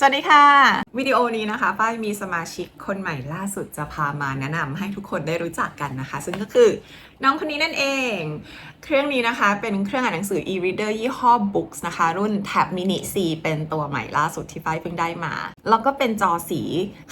สวัสดีค่ะ วิดีโอนี้นะคะป้ายมีสมาชิกคนใหม่ล่าสุดจะพามาแนะนำให้ทุกคนได้รู้จักกันนะคะ ซึ่งก็คือน้องคนนี้นั่นเอง เครื่องนี้นะคะเป็นเครื่องอ่านหนังสือ e-reader ยี่ห้อ Books นะคะ รุ่น Tab Mini C เป็นตัวใหม่ล่าสุดที่ฝ้ายเพิ่งได้มา แล้วก็เป็นจอสี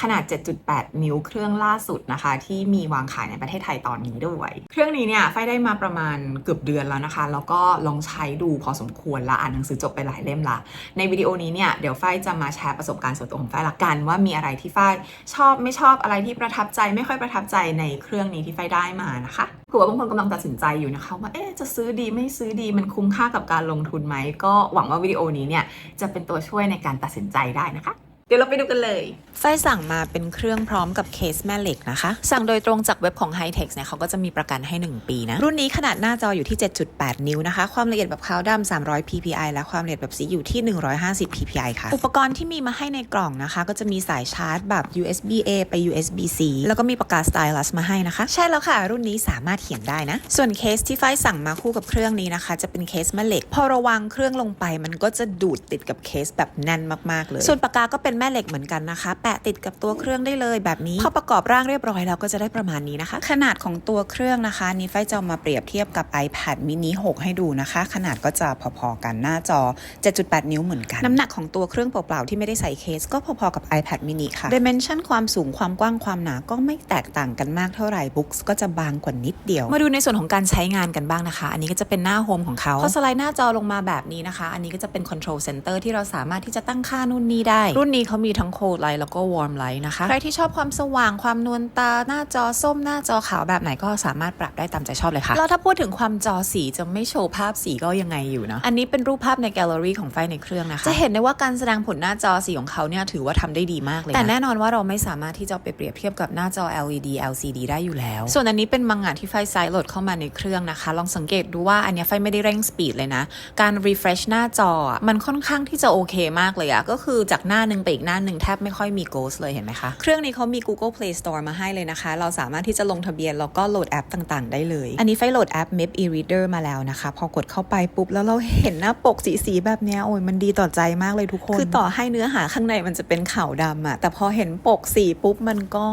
ขนาด 7.8 นิ้วเครื่องล่าสุดนะคะ ที่มีวางขายในประเทศไทยตอนนี้ด้วย เครื่องนี้เนี่ยฝ้ายได้มาประมาณเกือบเดือนแล้วนะคะ แล้วก็ลองใช้ดูพอสมควรและอ่านหนังสือจบไปหลายเล่มละ ในวิดีโอนี้เนี่ยเดี๋ยวฝ้ายจะมาแชร์ประสบการณ์ส่วนตัวของฝ้ายละกัน ว่ามีอะไรที่ฝ้ายชอบไม่ชอบอะไรที่ประทับใจไม่ค่อยประทับใจในเครื่องนี้ที่ฝ้ายได้มานะคะ ผื่อว่าบางคนกำลังตัดสินใจอยู่นะคะว่าเอ๊ะจะซื้อดีไม่ซื้อดีมันคุ้มค่ากับการลงทุนไหม ก็หวังว่าวิดีโอนี้เนี่ยจะเป็นตัวช่วยในการตัดสินใจได้นะคะ เดี๋ยวเราไปดูกันเลยไฟสั่งมาเป็นเครื่องพร้อมกับเคสแม่เหล็กนะคะ สั่งโดยตรงจากเว็บของ Hightex เนี่ยเขาก็จะมีประกันให้ 1 ปีนะ รุ่นนี้ขนาดหน้าจออยู่ที่ 7.8 นิ้วนะคะ ความละเอียดแบบขาวดำ300 ppi และความละเอียดแบบสีอยู่ที่ 150 ppi ค่ะ อุปกรณ์ที่มีมาให้ในกล่องนะคะ ก็จะมีสายชาร์จแบบ USB A ไป USB C แล้วก็มีปากกาสไตลัสมาให้นะคะ ใช่แล้วค่ะ รุ่นนี้สามารถเขียนได้นะ ส่วนเคสที่ไฟสั่งมาคู่กับเครื่องนี้นะคะ จะเป็นเคสแม่เหล็ก พอระวางเครื่องลงไป มันก็จะดูดติดกับเคสแบบแน่นมากๆเลย ส่วนปากกาก็เป็นแม่เหล็กเหมือนกันนะคะ แปะติดกับตัวเครื่องได้เลยแบบนี้พอประกอบร่างเรียบร้อยแล้วก็จะได้ประมาณนี้นะคะ ขนาดของตัวเครื่องนะคะนี่ไฟจะเอามาเปรียบเทียบกับ iPad mini 6 ให้ดูนะคะ ขนาดก็จะพอๆกันหน้าจอ 7.8 นิ้วเหมือนกัน น้ำหนักของตัวเครื่องเปล่าๆที่ไม่ได้ใส่เคส ก็พอๆกับ iPad mini ค่ะ dimension ความสูงความกว้างความหนาก็ไม่แตกต่างกันมากเท่าไหร่ books ก็จะบางกว่านิดเดียว มาดูในส่วนของการใช้งานกันบ้างนะคะ อันนี้ก็จะเป็นหน้าโฮมของเขาพอสไลด์หน้าจอลงมาแบบนี้นะคะ อันนี้ก็จะเป็น control center ที่เราสามารถที่จะตั้งค่านู่นนี่ได้ รุ่นนี้เขามีทั้ง cold light แล้วก็ warm light นะคะ ใครที่ชอบความสว่างความนวลตาหน้าจอส้มหน้าจอขาวแบบไหนก็สามารถปรับได้ตามใจชอบเลยค่ะ แล้วถ้าพูดถึงความจอสีจะไม่โชว์ภาพสีก็ยังไงอยู่นะ อันนี้เป็นรูปภาพในแกลเลอรี่ของไฟในเครื่องนะคะ จะเห็นได้ว่าการแสดงผลหน้าจอสีของเขาเนี่ยถือว่าทำได้ดีมากเลยนะแต่แน่นอนว่าเราไม่สามารถที่จะเอาไปเปรียบเทียบกับหน้าจอ LED LCD ได้อยู่แล้ว ส่วนอันนี้เป็นมังงะที่ไฟไซด์โหลดเข้ามาในเครื่องนะคะ ลองสังเกตดูว่าอันเนี้ยไฟไม่ได้เร่งสปีดเลยนะ การ refresh หน้าจออะมันค่อนข้างที่จะโอเคมากเลยอะก็คือจากหน้าหนึ่งไปอีกหน้าหนึ่งแทบไม่ค่อยมี ghost เลยเห็นไหมคะ เครื่องนี้เขามี Google Play Store มาให้เลยนะคะ เราสามารถที่จะลงทะเบียนแล้วก็โหลดแอปต่างๆ ได้เลย อันนี้ไฟโหลดแอป Map e-reader มาแล้วนะคะ พอกดเข้าไปปุ๊บแล้วเราเห็นหน้าปกสีๆแบบเนี้ยโอ้ยมันดีต่อใจมากเลยทุกคน คือต่อให้เนื้อหาข้างในมันจะเป็นขาวดำอะแต่พอเห็นปกสีปุ๊บมันก็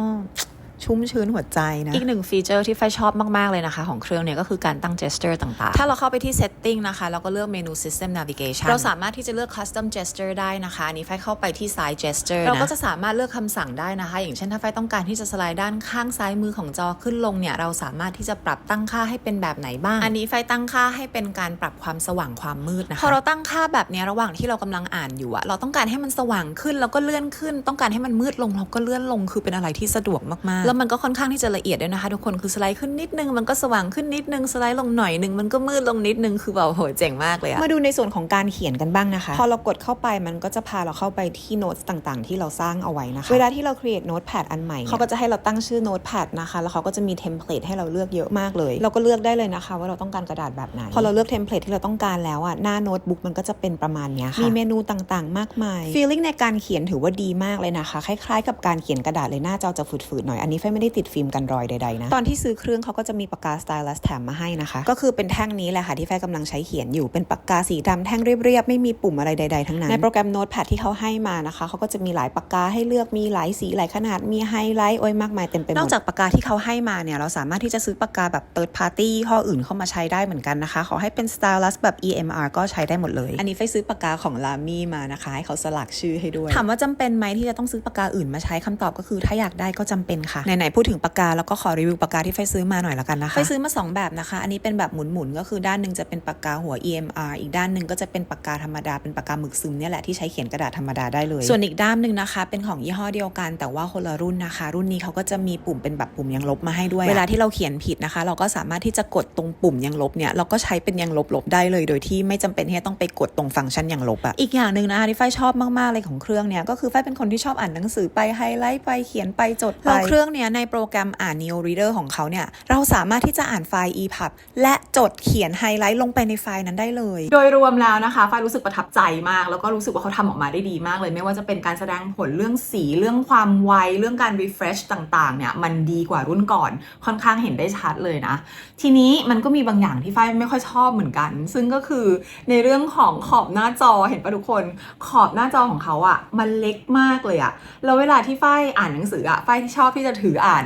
ชุ่มชื้นหัวใจนะ อีกหนึ่งฟีเจอร์ที่ไฟชอบมาก ๆ เลยนะคะ ของเครื่องเนี่ยก็คือการตั้ง gesture ต่างๆ ถ้าเราเข้าไปที่ setting นะคะแล้วก็เลือกเมนู system navigation เราสามารถที่จะเลือก custom gesture ได้นะคะอันนี้ไฟเข้าไปที่ side gesture เราก็จะสามารถเลือกคำสั่งได้นะคะ อย่างเช่นถ้าไฟต้องการที่จะสไลด์ด้านข้างซ้ายมือของจอขึ้นลงเนี่ยเราสามารถที่จะปรับตั้งค่าให้เป็นแบบไหนบ้าง อันนี้ไฟตั้งค่าให้เป็นการปรับความสว่างความมืดนะคะพอเราตั้งค่าแบบเนี้ยระหว่างที่เรากำลังอ่านอยู่อะเราต้องการให้มันสว่างขึ้นแล้วก็เลื่อนขึ้น ต้องการให้มันมืดลงเราก็เลื่อนลงคือเป็นอะไรที่สะดวกมากๆแล้วมันก็ค่อนข้างที่จะละเอียดด้วยนะคะ ทุกคนคือสไลด์ขึ้นนิดนึงมันก็สว่างขึ้นนิดนึงสไลด์ลงหน่อยนึงมันก็มืดลงนิดนึงคือแบบโหเจ๋งมากเลยอะมาดูในส่วนของการเขียนกันบ้างนะคะ พอเรากดเข้าไปมันก็จะพาเราเข้าไปที่โน้ตต่างๆ ที่เราสร้างเอาไว้นะคะ เวลาที่เรา create notepad อันใหม่เขาก็จะให้เราตั้งชื่อ notepad นะคะ แล้วเขาก็จะมีเทมเพลตให้เราเลือกเยอะมากเลย เราก็เลือกได้เลยนะคะ ว่าเราต้องการกระดาษแบบไหน พอเราเลือกเทมเพลตที่เราต้องการแล้วอะหน้าโน้ตบุ๊กมันก็จะเป็นประมาณเนี้ยค่ะมีเมนูต่างๆ มากมาย feeling ในการเขียนถือว่าดีมากเลยนะคะ คล้ายๆ กับการเขียนกระดาษเลยหน้าจอจะฝืดๆหน่อยอันนี้ไฟไม่ได้ติดฟิล์มกันรอยใดๆนะ ตอนที่ซื้อเครื่องเขาก็จะมีปากกาสไตลัสแถมมาให้นะคะ ก็คือเป็นแท่งนี้แหละค่ะที่ไฟกำลังใช้เขียนอยู่เป็นปากกาสีดำแท่งเรียบๆไม่มีปุ่มอะไรใดๆทั้งนั้นในโปรแกรมโน้ตแพดที่เขาให้มานะคะเขาก็จะมีหลายปากกาให้เลือกมีหลายสีหลายขนาดมีไฮไลท์โอ้ยมากมายเต็มไปหมดนอกจากปากกาที่เขาให้มาเนี่ยเราสามารถที่จะซื้อปากกาแบบ third party ยี่ห้ออื่นเข้ามาใช้ได้เหมือนกันนะคะขอให้เป็น stylus แบบ EMR ก็ใช้ได้หมดเลย อันนี้ไฟซื้อปากกาของลามี่มานะคะให้เขาสลักชื่อให้ด้วย ถามว่าจำเป็นไหมที่จะต้องซื้อปากกาอื่นมาใช้คำตอบก็คือถ้าอยากได้ก็จำเป็นค่ะไหนๆพูดถึงปากกาแล้วก็ขอรีวิวปากกาที่ไฟซื้อมาหน่อยละกันนะคะไฟซื้อมา 2 แบบนะคะ อันนี้เป็นแบบหมุนๆก็คือด้านหนึ่งจะเป็นปากกาหัว EMR อีกด้านหนึ่งก็จะเป็นปากกาธรรมดาเป็นปากกาหมึกซึมเนี่ยแหละที่ใช้เขียนกระดาษธรรมดาได้เลย ส่วนอีกด้านหนึ่งนะคะเป็นของยี่ห้อเดียวกัน แต่ว่าคนละรุ่นนะคะ รุ่นนี้เขาก็จะมีปุ่มเป็นแบบปุ่มยังลบมาให้ด้วย เวลาที่เราเขียนผิดนะคะ เราก็สามารถที่จะกดตรงปุ่มยังลบเนี่ยเราก็ใช้เป็นยังลบๆได้เลย โดยที่ไม่จำเป็นที่จะต้องไปกดตรงฟังก์ชันยังลบอะอีกอย่างหนึ่งนะคะที่ไฟชอบมากๆเลยของเครื่องเนี่ยก็คือไฟเป็นคนที่ชอบอ่านหนังสือไปไฮไลท์ไปเขียนไปจดไปแล้วเครื่องเนี่ยนี้ในโปรแกรมอ่าน Neo Reader ของเขาเนี่ย เราสามารถที่จะอ่านไฟล์ EPUB และจดเขียนไฮไลท์ลงไปในไฟล์นั้นได้เลย โดยรวมแล้วนะคะฝ้ายรู้สึกประทับใจมาก แล้วก็รู้สึกว่าเขาทำออกมาได้ดีมากเลย ไม่ว่าจะเป็นการแสดงผลเรื่องสีเรื่องความไวเรื่องการ refresh ต่างๆ เนี่ยมันดีกว่ารุ่นก่อนค่อนข้างเห็นได้ชัดเลยนะ ทีนี้มันก็มีบางอย่างที่ฝ้ายไม่ค่อยชอบเหมือนกัน ซึ่งก็คือในเรื่องของขอบหน้าจอเห็นปะทุกคนขอบหน้าจอของเขาอะมันเล็กมากเลยอะแล้วเวลาที่ฝ้ายอ่านหนังสืออะฝ้ายชอบที่จะถืออ่าน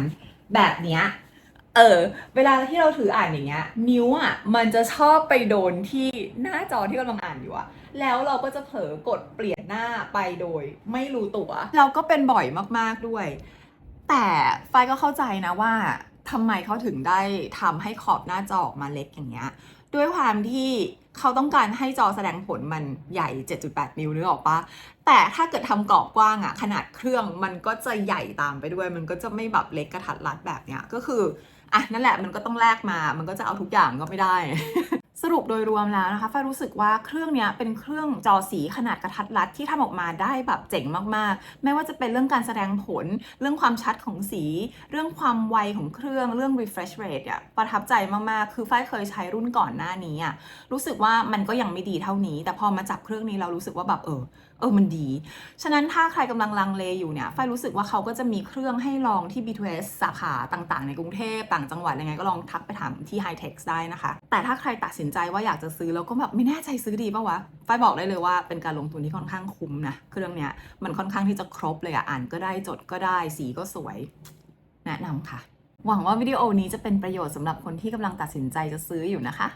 แบบเนี้ยเออเวลาที่เราถืออ่านอย่างเงี้ย นิ้วอะมันจะชอบไปโดนที่หน้าจอที่กำลังอ่านอยู่อะแล้วเราก็จะเผลอกดเปลี่ยนหน้าไปโดย ไม่รู้ตัว เราก็เป็นบ่อยมากๆด้วย แต่ไฟก็เข้าใจนะว่าทำไมเขาถึงได้ทำให้ขอบหน้าจอออกมาเล็กอย่างเงี้ย ด้วยความที่เขาต้องการให้จอแสดงผลมันใหญ่ 7.8 นิ้วนึกออกปะแต่ถ้าเกิดทำกรอบกว้างอะขนาดเครื่องมันก็จะใหญ่ตามไปด้วย มันก็จะไม่แบบเล็กกระทัดรัดแบบเนี้ยก็คืออะนั่นแหละมันก็ต้องแลกมา มันก็จะเอาทุกอย่างก็ไม่ได้ สรุปโดยรวมแล้วนะคะฝ้ารู้สึกว่าเครื่องนี้เป็นเครื่องจอสีขนาดกระทัดรัดที่ทำออกมาได้แบบเจ๋งมากๆ ไม่ว่าจะเป็นเรื่องการแสดงผล เรื่องความชัดของสี เรื่องความไวของเครื่อง เรื่อง refresh rate อะประทับใจมาก ๆ คือฝ้าเคยใช้รุ่นก่อนหน้านี้อะรู้สึกว่ามันก็ยังไม่ดีเท่านี้ แต่พอมาจับเครื่องนี้เรารู้สึกว่าแบบเออเออมันดี ฉะนั้นถ้าใครกำลังลังเลอยู่เนี่ยฝ้ายรู้สึกว่าเขาก็จะมีเครื่องให้ลองที่ B2S สาขาต่างๆ ในกรุงเทพต่างจังหวัดยังไงก็ลองทักไปถามที่ High Tech ได้นะคะ แต่ถ้าใครตัดสินสินใจว่าอยากจะซื้อแล้วก็แบบไม่แน่ใจซื้อดีป่าวะฝ้ายบอกได้เลยว่าเป็นการลงทุนที่ค่อนข้างคุ้มนะเครื่องเนี้ยมันค่อนข้างที่จะครบเลยอะอ่านก็ได้จดก็ได้สีก็สวย แนะนำค่ะ หวังว่าวิดีโอนี้จะเป็นประโยชน์สำหรับคนที่กำลังตัดสินใจจะซื้ออยู่นะคะ